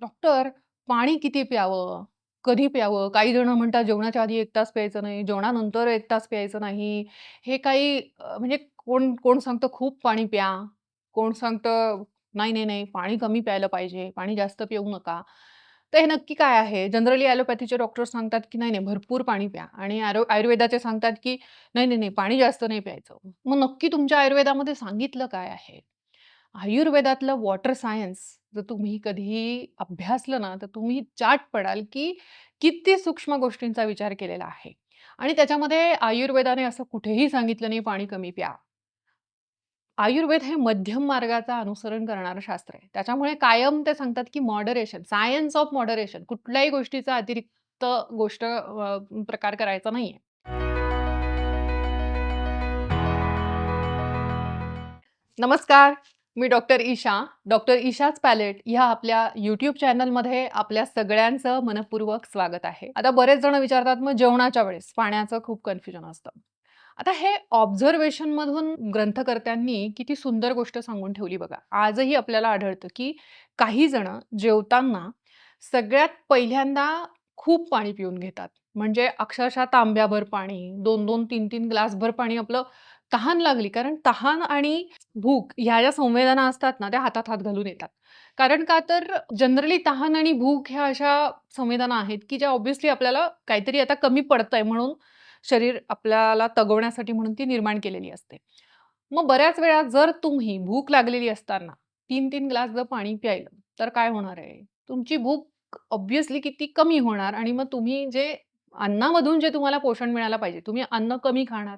Doctor पाणी किती प्यावं? कधी प्यावं? काही जण म्हणतात जेवणाच्या आधी एक तास प्यायचं नाही, जेवणानंतर एक तास प्यायचं नाही. हे काही म्हणजे कोण कोण सांगतं खूप पाणी प्या, कोण सांगतं नाही, नाही, नाही पाणी कमी प्यायला पाहिजे, पाणी जास्त पिऊ नका. तर हे नक्की काय आहे? जनरली ॲलोपॅथीचे डॉक्टर सांगतात, की नाही, नाही भरपूर पाणी प्या आणि आरो आयुर्वेदाचे सांगतात, की नाही, नाही, नाही पाणी जास्त नाही प्यायचं. मग नक्की तुमच्या आयुर्वेदामध्ये सांगितलं काय आहे? आयुर्वेदातलं वॉटर सायन्स जर तुम्ही कधीही अभ्यासलं ना, तर तुम्ही चाट पडाल, की किती सूक्ष्म गोष्टींचा विचार केलेला आहे. आणि त्याच्यामध्ये आयुर्वेदाने असं कुठेही सांगितलं नाही, पाणी कमी प्या. आयुर्वेद हे मध्यम मार्गाचा अनुसरण करणारं शास्त्र आहे. त्याच्यामुळे कायम ते सांगतात, की मॉडरेशन, सायन्स ऑफ मॉडरेशन कुठल्याही गोष्टीचा अतिरिक्त गोष्ट प्रकार करायचा नाहीये. नमस्कार, मी डॉक्टर ईशा. डॉक्टर ईशाच पॅलेट ह्या आपल्या युट्यूब चॅनलमध्ये आपल्या सगळ्यांचं मनःपूर्वक स्वागत आहे. आता बरेच जण विचारतात, मग जेवणाच्या वेळेस पाण्याचं खूप कन्फ्युजन असतं. आता हे ऑब्झर्वेशनमधून ग्रंथकर्त्यांनी किती सुंदर गोष्ट सांगून ठेवली बघा. आजही आपल्याला आढळतं, की काही जण जेवताना सगळ्यात पहिल्यांदा खूप पाणी पिऊन घेतात. म्हणजे अक्षरशः तांब्याभर पाणी, 2-2, 3-3 ग्लासभर पाणी आपलं तहान लागली कारण तहान आणि भूक ह्या ज्या संवेदना असतात ना, त्या हातात हात घालून येतात. कारण का तर जनरली तहान आणि भूक ह्या अशा संवेदना आहेत, की ज्या ऑब्व्हियसली आपल्याला काहीतरी आता कमी पडतंय म्हणून शरीर आपल्याला तगवण्यासाठी म्हणून ती निर्माण केलेली असते. मग बऱ्याच वेळा जर तुम्ही भूक लागलेली असताना 3-3 ग्लास जर पाणी प्यायलं, तर काय होणार आहे? तुमची भूक ऑब्व्हियसली किती कमी होणार आणि मग तुम्ही जे अन्नामधून जे तुम्हाला पोषण मिळायला पाहिजे, तुम्ही अन्न कमी खाणार.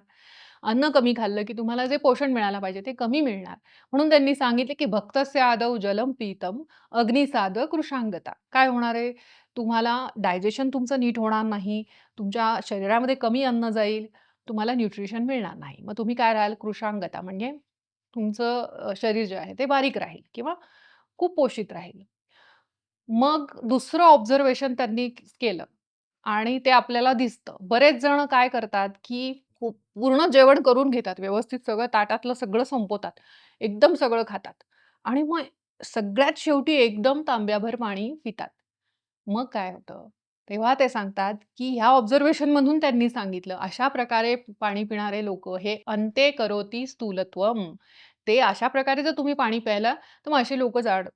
अन्न कमी खाल्लं, की तुम्हाला जे पोषण मिळायला पाहिजे ते कमी मिळणार. म्हणून त्यांनी सांगितले, की "भक्तस्य आदव जलम पीतं, अग्निसाद कृशांगता." काय होणार आहे? तुम्हाला डायजेशन तुमचं नीट होणार नाही. तुमच्या शरीरामध्ये कमी अन्न जाईल. तुम्हाला न्यूट्रिशन मिळणार नाही. मग तुम्ही काय राहाल? कृशांगता म्हणजे तुमचं शरीर जे आहे ते बारीक राहील किंवा कुपोषित राहील. मग दुसरं ऑब्झर्वेशन त्यांनी केलं आणि ते आपल्याला दिसतं. बरेच जण काय करतात, की पूर्ण जेवण करून घेतात. व्यवस्थित सगळं ताटातलं सगळं संपवतात. एकदम सगळं खातात आणि मग सगळ्यात शेवटी एकदम तांब्याभर पाणी पितात. मग काय होतं? तेव्हा ते सांगतात, की ह्या ऑब्झर्वेशनमधून त्यांनी सांगितलं, अशा प्रकारे पाणी पिणारे लोक हे अंते करोती स्थूलत्वम ते अशा प्रकारे जर तुम्ही पाणी प्यायला, तर मग असे लोक जाड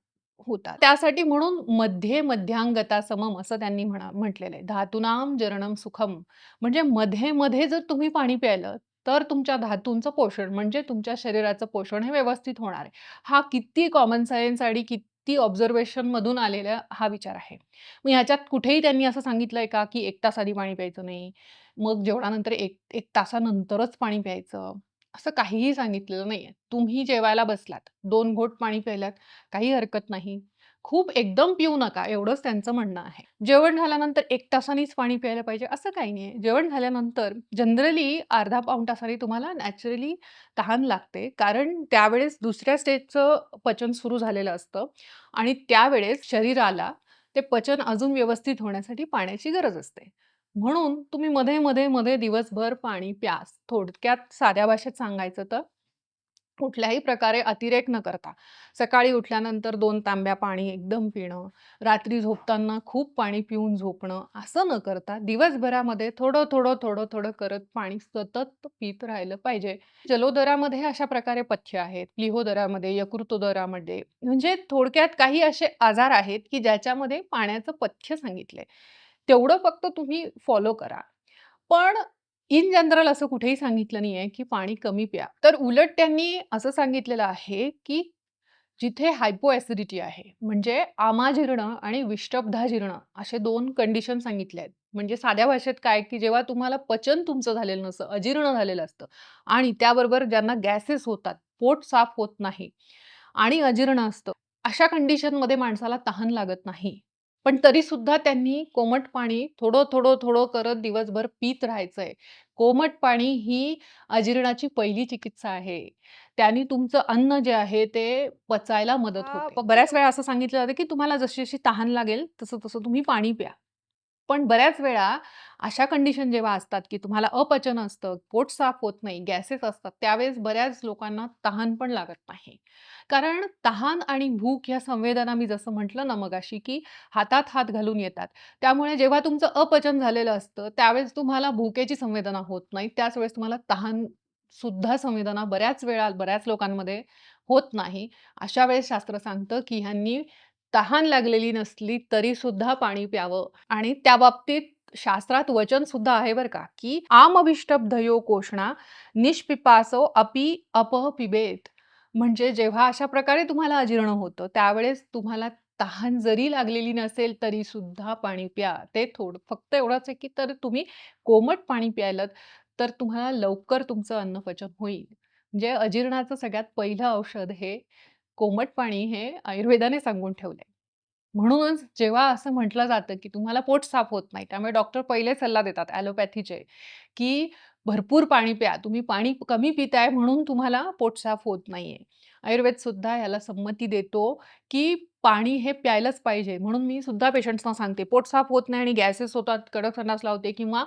होतात. त्यासाठी म्हणून मध्ये मध्यांगता समम असं त्यांनी म्हणा म्हटलेलं आहे. धातूनां जरणम सुखम. म्हणजे मध्ये-मध्ये जर तुम्ही पाणी प्यायलं, तर तुमच्या धातूंचं पोषण म्हणजे तुमच्या शरीराचं पोषण हे व्यवस्थित होणार आहे. हा किती कॉमन सायन्स आणि किती ऑब्झर्वेशनमधून आलेला हा विचार आहे. मग ह्याच्यात कुठेही त्यांनी असं सांगितलंय का, की एक तास आधी पाणी प्यायचं नाही. मग जेवणानंतर 1 1 तासानंतरच पाणी प्यायचं. असं काहीही सांगितलेलं नाहीये. तुम्ही जेवायला बसलात, दोन घोट पाणी प्यायलात, काही हरकत नाही. खूप एकदम पिऊ नका एवढंच त्यांचं म्हणणं आहे. जेवण झाल्यानंतर एक तासानेच पाणी प्यायला पाहिजे असं काही नाहीये. जेवण झाल्यानंतर जनरली अर्धा पाऊण तासाने तुम्हाला नॅचरली तहान लागते. कारण त्यावेळेस दुसऱ्या स्टेजचं पचन सुरू झालेलं असतं आणि त्यावेळेस शरीराला ते पचन अजून व्यवस्थित होण्यासाठी पाण्याची गरज असते. म्हणून तुम्ही मध्ये, मध्ये, मध्ये दिवसभर पाणी प्यास थोडक्यात साध्या भाषेत सांगायचं तर कुठल्याही प्रकारे अतिरेक न करता. सकाळी उठल्यानंतर दोन तांब्या पाणी एकदम पिणं, रात्री झोपताना खूप पाणी पिऊन झोपणं, असं न करता दिवसभरामध्ये थोडं, थोडं, थोडं, थोडं करत पाणी सतत पीत राहिलं पाहिजे. जलोदरामध्ये अशा प्रकारे पथ्य आहेत, लिहोदरामध्ये यकृतोदरामध्ये म्हणजे थोडक्यात काही असे आजार आहेत, की ज्याच्यामध्ये पाण्याचं पथ्य सांगितलंय. तेवढं फक्त तुम्ही फॉलो करा. पण इन जनरल असं कुठेही सांगितलं नाहीये, की पाणी कमी प्या. तर उलट त्यांनी असं सांगितलेलं आहे, की जिथे हायपो ॲसिडिटी आहे, म्हणजे आमाजीर्ण आणि विष्टब्धाजीर्ण असे दोन कंडिशन सांगितले आहेत. म्हणजे साध्या भाषेत काय, की जेव्हा तुम्हाला पचन तुमचं झालेलं नसतं, अजीर्ण झालेलं असतं आणि त्याबरोबर ज्यांना गॅसेस होतात, पोट साफ होत नाही आणि अजीर्ण असतं. अशा कंडिशनमध्ये माणसाला तहान लागत नाही. पण तरीसुद्धा त्यांनी कोमट पाणी थोडं, थोडं, थोडं करत दिवसभर पीत राहायचंय. कोमट पाणी ही अजीर्णाची पहिली चिकित्सा आहे. त्यानी तुमचं अन्न जे आहे ते पचायला मदत होते. बऱ्याच वेळा असं सांगितलं जातं, की तुम्हाला जशी-जशी तहान लागेल तसं-तसं तुम्ही पाणी प्या. पण बऱ्याच वेळा अशा कंडिशन जेव्हा असतात, की तुम्हाला अपचन असतं, पोट साफ होत नाही, गॅसेस असतात, त्यावेळेस बऱ्याच लोकांना तहान पण लागत नाही. कारण तहान आणि भूक ह्या संवेदना मी जसं म्हटलं ना मगाशी, की हातात हात घालून येतात. त्यामुळे जेव्हा तुमचं अपचन झालेलं असतं, त्यावेळेस तुम्हाला भूकेची संवेदना होत नाही. त्याच वेळेस तुम्हाला तहान सुद्धा संवेदना बऱ्याच वेळा बऱ्याच लोकांमध्ये होत नाही. अशा वेळेस शास्त्र सांगतं, की ह्यांनी तहान लागलेली नसली तरी सुद्धा पाणी प्यावं आणि त्या बाबतीत शास्त्रात वचन सुद्धा आहे बरं का, की आमभिष्टब्धयो कोषणा निष्पिपासो अपि अप पिबेत. म्हणजे जेव्हा अशा प्रकारे तुम्हाला अजीर्ण होतं, त्यावेळेस तुम्हाला तहान जरी लागलेली नसेल तरी सुद्धा पाणी प्या. ते थोडं फक्त एवढंच आहे, की तर तुम्ही कोमट पाणी प्यायलात तर तुम्हाला लवकर तुमचं अन्नपचन होईल. म्हणजे अजीर्णाचं सगळ्यात पहिलं औषध हे कोमट पाणी हे आयुर्वेदाने सांगून ठेवलंय. म्हणूनच जेव्हा असं म्हटलं जातं, की तुम्हाला पोट साफ होत नाही, त्यामुळे डॉक्टर पहिले सल्ला देतात ॲलोपॅथीचे, की भरपूर पाणी प्या. तुम्ही पाणी कमी पिताय म्हणून तुम्हाला पोट साफ होत नाहीये. आयुर्वेद सुद्धा याला संमती देतो, की पाणी हे प्यायलाच पाहिजे. म्हणून मी सुद्धा पेशंट्सना सांगते, पोट साफ होत नाही आणि गॅसेस होतात, कडक संडास लावते किंवा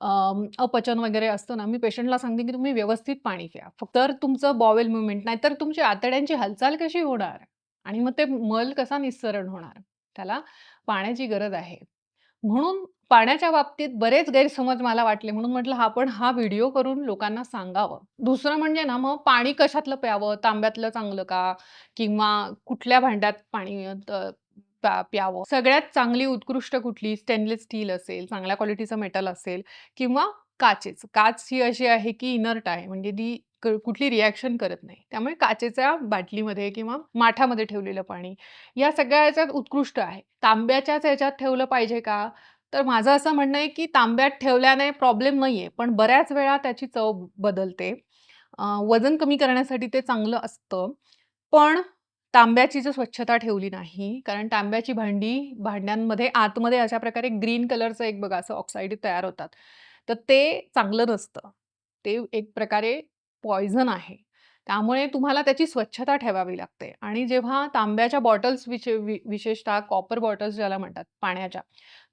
अपचन वगैरे असतं ना, मी पेशंटला सांगते, की तुम्ही व्यवस्थित पाणी प्या. फक्त तुमचं बॉवेल मुवमेंट नाही तर तुमची आतड्यांची हालचाल कशी होणार? आणि मग ते मल कसा निस्सरण होणार? त्याला पाण्याची गरज आहे. म्हणून पाण्याच्या बाबतीत बरेच गैरसमज मला वाटले. म्हणून म्हटलं आपण हा व्हिडिओ करून लोकांना सांगावं. दुसरं म्हणजे ना मग पाणी कशातलं प्यावं? तांब्यातलं चांगलं का? किंवा कुठल्या भांड्यात पाणी प्यावं? सगळ्यात चांगली उत्कृष्ट कुठली? स्टेनलेस स्टील असेल, चांगल्या क्वालिटीचं मेटल असेल किंवा काचेचं. काच ही अशी आहे, की इनर्ट आहे. म्हणजे ती क कुठली रिॲक्शन करत नाही. त्यामुळे काचेच्या बाटलीमध्ये किंवा माठामध्ये ठेवलेलं पाणी, या सगळ्या ह्याच्यात उत्कृष्ट आहे. तांब्याच्याच याच्यात ठेवलं पाहिजे का? तर माझं असं म्हणणं आहे, की तांब्यात ठेवल्याने प्रॉब्लेम नाही आहे पण बऱ्याच वेळा त्याची चव बदलते. वजन कमी करण्यासाठी ते चांगलं असतं. पण तांब्याची जर स्वच्छता ठेवली नाही, कारण तांब्याची भांडी भांड्यांमध्ये आतमध्ये अशा प्रकारे ग्रीन कलरचं एक बघा असं ऑक्साईड तयार होतात. तर ते चांगलं नसतं. ते एक प्रकारे पॉइझन आहे. त्यामुळे तुम्हाला त्याची स्वच्छता ठेवावी लागते आणि जेव्हा तांब्याच्या बॉटल्स विशे वि विशेषतः कॉपर बॉटल्स ज्याला म्हणतात पाण्याच्या,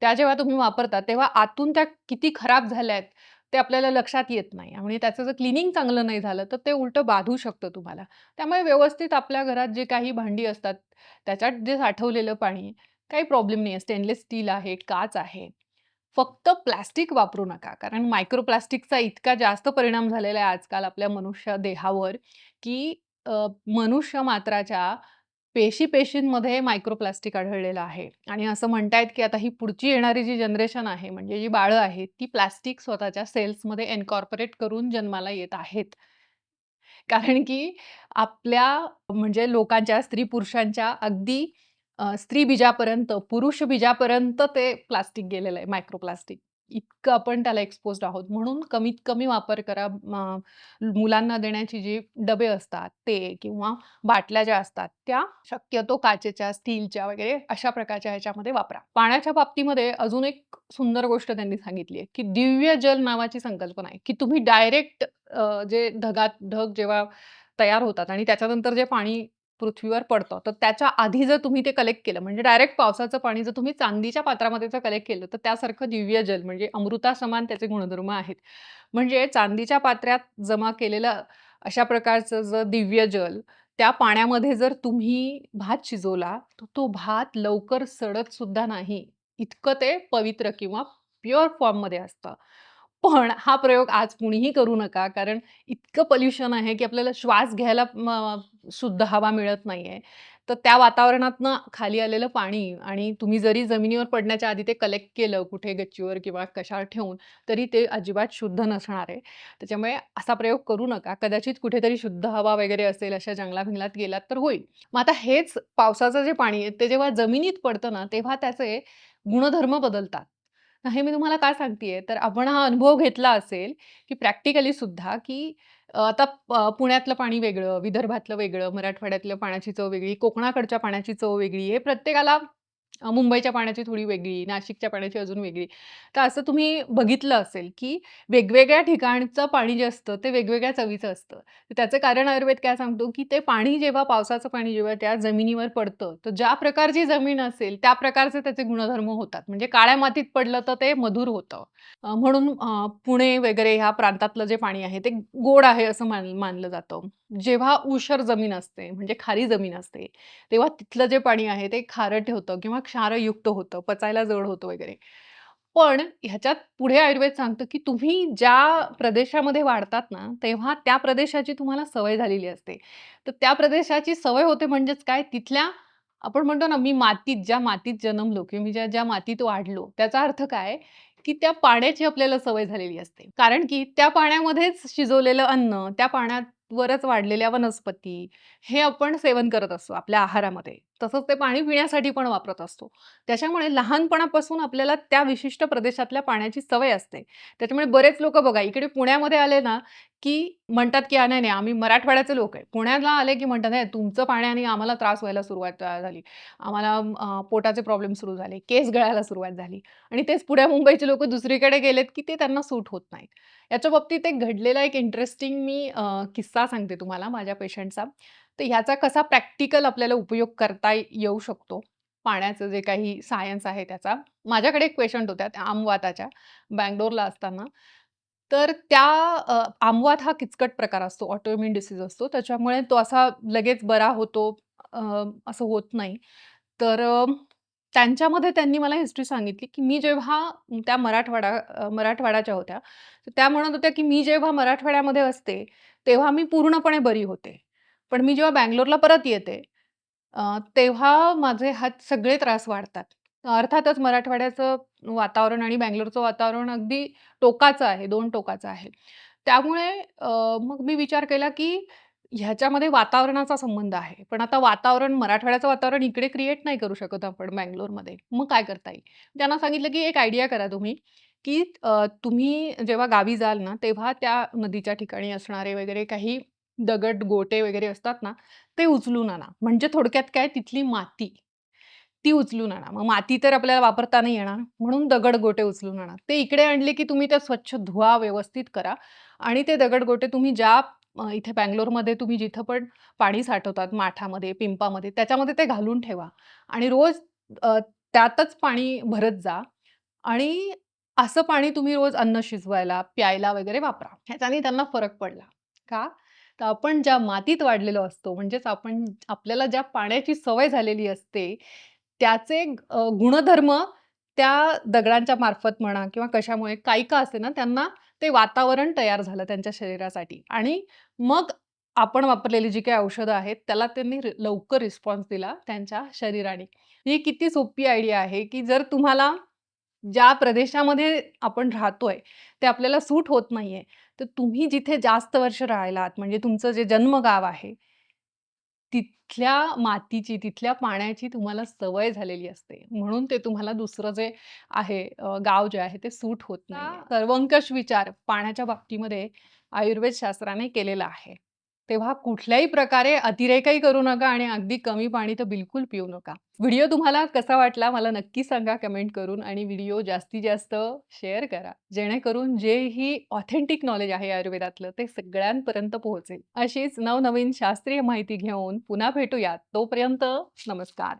त्या जेव्हा तुम्ही वापरता तेव्हा आतून त्या किती खराब झाल्या आहेत ते आपल्याला लक्षात येत नाही आणि त्याचं जर क्लिनिंग चांगलं नाही झालं, तर ते उलटं बाधू शकतं तुम्हाला. त्यामुळे व्यवस्थित आपल्या घरात जे काही भांडी असतात, त्याच्यात जे साठवलेलं पाणी काही प्रॉब्लेम नाही आहे स्टेनलेस स्टील आहे, काच आहे. फक्त प्लास्टिक वापरू नका. कारण मायक्रो प्लास्टिकचा इतका जास्त परिणाम झालेला आहे आजकाल आपल्या मनुष्य देहावर, की मनुष्य मात्राच्या पेशी-पेशींमध्ये मायक्रो प्लास्टिक आढळलेलं आहे आणि असं म्हणतायत, की आता ही पुढची येणारी जी जनरेशन आहे, म्हणजे जी बाळं आहेत, ती प्लास्टिक स्वतःच्या सेल्समध्ये एनकॉर्पोरेट करून जन्माला येत आहेत. कारण की आपल्या म्हणजे लोकांच्या, स्त्री-पुरुषांच्या अगदी स्त्री बीजापर्यंत, पुरुष बीजापर्यंत ते प्लास्टिक गेलेलं आहे, मायक्रो प्लास्टिक. इतकं आपण त्याला एक्सपोज्ड आहोत. म्हणून कमीत कमी वापर करा. म मुलांना देण्याची जी डबे असतात ते किंवा बाटल्या ज्या असतात, त्या शक्यतो काचेच्या, स्टीलच्या वगैरे अशा प्रकारच्या ह्याच्यामध्ये वापरा. पाण्याच्या बाबतीमध्ये अजून एक सुंदर गोष्ट त्यांनी सांगितली आहे, की दिव्य जल नावाची संकल्पना आहे, की तुम्ही डायरेक्ट जे ढगात ढग जेव्हा तयार होतात आणि त्याच्यानंतर जे पाणी पृथ्वीवर पडतं, तर त्याच्या आधी जर तुम्ही ते कलेक्ट केलं, म्हणजे डायरेक्ट पावसाचं पाणी जर तुम्ही चांदीच्या पात्रामध्ये जर कलेक्ट केलं, तर त्यासारखं दिव्य जल म्हणजे अमृतासमान त्याचे गुणधर्म आहेत. म्हणजे चांदीच्या पात्र्यात जमा केलेलं अशा प्रकारचं जर दिव्य जल, त्या पाण्यामध्ये जर तुम्ही भात शिजवला, तर तो भात लवकर सडत सुद्धा नाही. इतकं ते पवित्र किंवा प्युअर फॉर्ममध्ये असतं. पण हा प्रयोग आज कुणीही करू नका. कारण इतकं पोल्युशन आहे, की आपल्याला श्वास घ्यायला शुद्ध हवा मिळत नाही आहे तर त्या वातावरणातनं खाली आलेलं पाणी आणि तुम्ही जरी जमिनीवर पडण्याच्या आधी ते कलेक्ट केलं कुठे गच्चीवर किंवा कशावर ठेवून, तरी ते अजिबात शुद्ध नसणार आहे. त्याच्यामुळे असा प्रयोग करू नका. कदाचित कुठेतरी शुद्ध हवा वगैरे असेल, अशा जंगला भिंगलात गेलात तर होईल. मग आता हेच पावसाचं जे पाणी आहे, ते जेव्हा जमिनीत पडतं ना, तेव्हा त्याचे गुणधर्म बदलतात. हे मी तुम्हाला का सांगतेय, तर आपण हा अनुभव घेतला असेल, की प्रॅक्टिकली सुद्धा, की आता पुण्यातलं पाणी वेगळं, विदर्भातलं वेगळं, मराठवाड्यातलं पाण्याची चव वेगळी, कोकणाकडच्या पाण्याची चव वेगळी. हे प्रत्येकाला मुंबईच्या पाण्याची थोडी वेगळी, नाशिकच्या पाण्याची अजून वेगळी. तर असं तुम्ही बघितलं असेल, की वेगवेगळ्या ठिकाणचं पाणी जे असतं ते वेगवेगळ्या चवीचं असतं. तर त्याचं कारण आयुर्वेद काय सांगतो, की ते पाणी जेव्हा पावसाचं पाणी जेव्हा त्या जमिनीवर पडतं, तर ज्या प्रकारची जमीन असेल त्या प्रकारचे त्याचे गुणधर्म होतात. म्हणजे काळ्या मातीत पडलं तर ते मधुर होतं. म्हणून पुणे वगैरे ह्या प्रांतातलं जे पाणी आहे ते गोड आहे असं मान मानलं जातं. जेव्हा ऊषर जमीन असते म्हणजे खारी जमीन असते, तेव्हा तिथलं जे पाणी आहे ते खारट होतं किंवा क्षारयुक्त होतं, पचायला जड होतं वगैरे. पण ह्याच्यात पुढे आयुर्वेद सांगतं, की तुम्ही ज्या प्रदेशामध्ये वाढतात ना, तेव्हा त्या प्रदेशाची तुम्हाला सवय झालेली असते. तर त्या प्रदेशाची सवय होते म्हणजेच काय तिथल्या आपण म्हणतो ना, मी मातीत ज्या मातीत जन्मलो किंवा मी ज्या ज्या मातीत वाढलो, त्याचा अर्थ काय, की त्या पाण्याची आपल्याला सवय झालेली असते. कारण की त्या पाण्यामध्येच शिजवलेलं अन्न, त्या पाण्यात वरच वाढलेल्या वनस्पती, हे आपण सेवन करत असतो आपल्या आहारामध्ये. तसंच ते पाणी पिण्यासाठी पण वापरत असतो. त्याच्यामुळे लहानपणापासून आपल्याला त्या विशिष्ट प्रदेशातल्या पाण्याची सवय असते. त्याच्यामुळे बरेच लोक बघा इकडे पुण्यामध्ये आले ना, की म्हणतात, की "नाही, नाही, आम्ही मराठवाड्याचे लोक आहे." पुण्याला आले की म्हणतात, "नाही, तुमचं पाण्याने आम्हाला त्रास व्हायला सुरुवात झाली. आम्हाला पोटाचे प्रॉब्लेम सुरू झाले, केस गळायला सुरुवात झाली." आणि तेच पुण्या मुंबईचे लोक दुसरीकडे गेलेत, की ते त्यांना सूट होत नाहीत. याच्या बाबतीत एक घडलेला एक इंटरेस्टिंग मी किस्सा सांगते तुम्हाला माझ्या पेशंटचा. तर ह्याचा कसा प्रॅक्टिकल आपल्याला उपयोग करता येऊ शकतो. पाण्याचं जे काही सायन्स आहे त्याचा. माझ्याकडे एक पेशंट होत्या त्या आमवाताच्या, बँगलोरला असताना. तर त्या आमवात हा किचकट प्रकार असतो, ऑटोमिन डिसीज असतो. त्याच्यामुळे तो असा लगेच बरा होतो असं होत नाही. तर त्यांच्यामध्ये त्यांनी मला हिस्ट्री सांगितली, की मी जेव्हा त्या मराठवाडा मराठवाड्याच्या होत्या. तर त्या म्हणत होत्या, की "मी जेव्हा मराठवाड्यामध्ये असते, तेव्हा मी पूर्णपणे बरी होते. पण मी जेव्हा बंगलोरला परत येते, तेव्हा माझे हात सगळे त्रास वाढतात." अर्थातच मराठवाड्याचं वातावरण आणि बँगलोरचं वातावरण अगदी टोकाचं आहे, दोन टोकाचं आहे. त्यामुळे मग मी विचार केला, की ह्याच्यामध्ये वातावरणाचा संबंध आहे. पण आता वातावरण मराठवाड्याचं वातावरण इकडे क्रिएट नाही करू शकत आपण बँगलोरमध्ये मग काय करता येईल? त्यांना सांगितलं, की एक आयडिया करा तुम्ही, की तुम्ही जेव्हा गावी जाल ना, तेव्हा त्या नदीच्या ठिकाणी असणारे वगैरे काही दगड, गोटे वगैरे असतात ना, ते उचलून आणा. म्हणजे थोडक्यात काय तिथली माती, ती उचलून आणा. मग माती तर आपल्याला वापरता नाही येणार, म्हणून दगड-गोटे उचलून आणा. ते इकडे आणले, की तुम्ही ते स्वच्छ धुवा, व्यवस्थित करा आणि ते दगड-गोटे तुम्ही ज्या अ, इथे बंगलोरमध्ये तुम्ही जिथं पण पाणी साठवतात माठामध्ये, पिंपामध्ये, त्याच्यामध्ये ते घालून ठेवा आणि रोज अ, त्यातच पाणी भरत जा आणि असं पाणी तुम्ही रोज अन्न शिजवायला, प्यायला वगैरे वापरा. ह्याच्याने त्यांना फरक पडला. का? तर आपण ज्या मातीत वाढलेलो असतो, म्हणजेच आपण आपल्याला ज्या पाण्याची सवय झालेली असते, त्याचे गुणधर्म त्या दगडांच्या मार्फत म्हणा किंवा कशामुळे काही का असेना त्यांना ते वातावरण तयार झालं त्यांच्या शरीरासाठी आणि मग आपण वापरलेली जी काही औषधं आहेत, त्याला त्यांनी लवकर रिस्पॉन्स दिला त्यांच्या शरीराने. ही किती सोपी आयडिया आहे, की जर तुम्हाला ज्या प्रदेशामध्ये आपण राहतोय, ते आपल्याला सूट होत नाहीये, तर तुम्ही जिथे जास्त वर्ष राहिलात, म्हणजे तुमचं जे जन्मगाव आहे, तिथल्या मातीची, तिथल्या पाण्याची तुम्हाला सवय झालेली असते. म्हणून ते तुम्हाला दुसरं जे आहे गाव जे आहे ते सूट होत नाहीये. सर्वंकष विचार पाण्याच्या बाबतीमध्ये आयुर्वेद शास्त्राने केलेला आहे. तेव्हा कुठल्याही प्रकारे अतिरेकही करू नका आणि अगदी कमी पाणी तर बिलकुल पिऊ नका. व्हिडिओ तुम्हाला कसा वाटला मला नक्की सांगा कमेंट करून आणि व्हिडिओ जास्तीत जास्त शेअर करा. जेणेकरून जेही ऑथेंटिक नॉलेज आहे आयुर्वेदातलं ते सगळ्यांपर्यंत पोहोचेल. अशीच नवनवीन शास्त्रीय माहिती घेऊन पुन्हा भेटूयात. तोपर्यंत नमस्कार.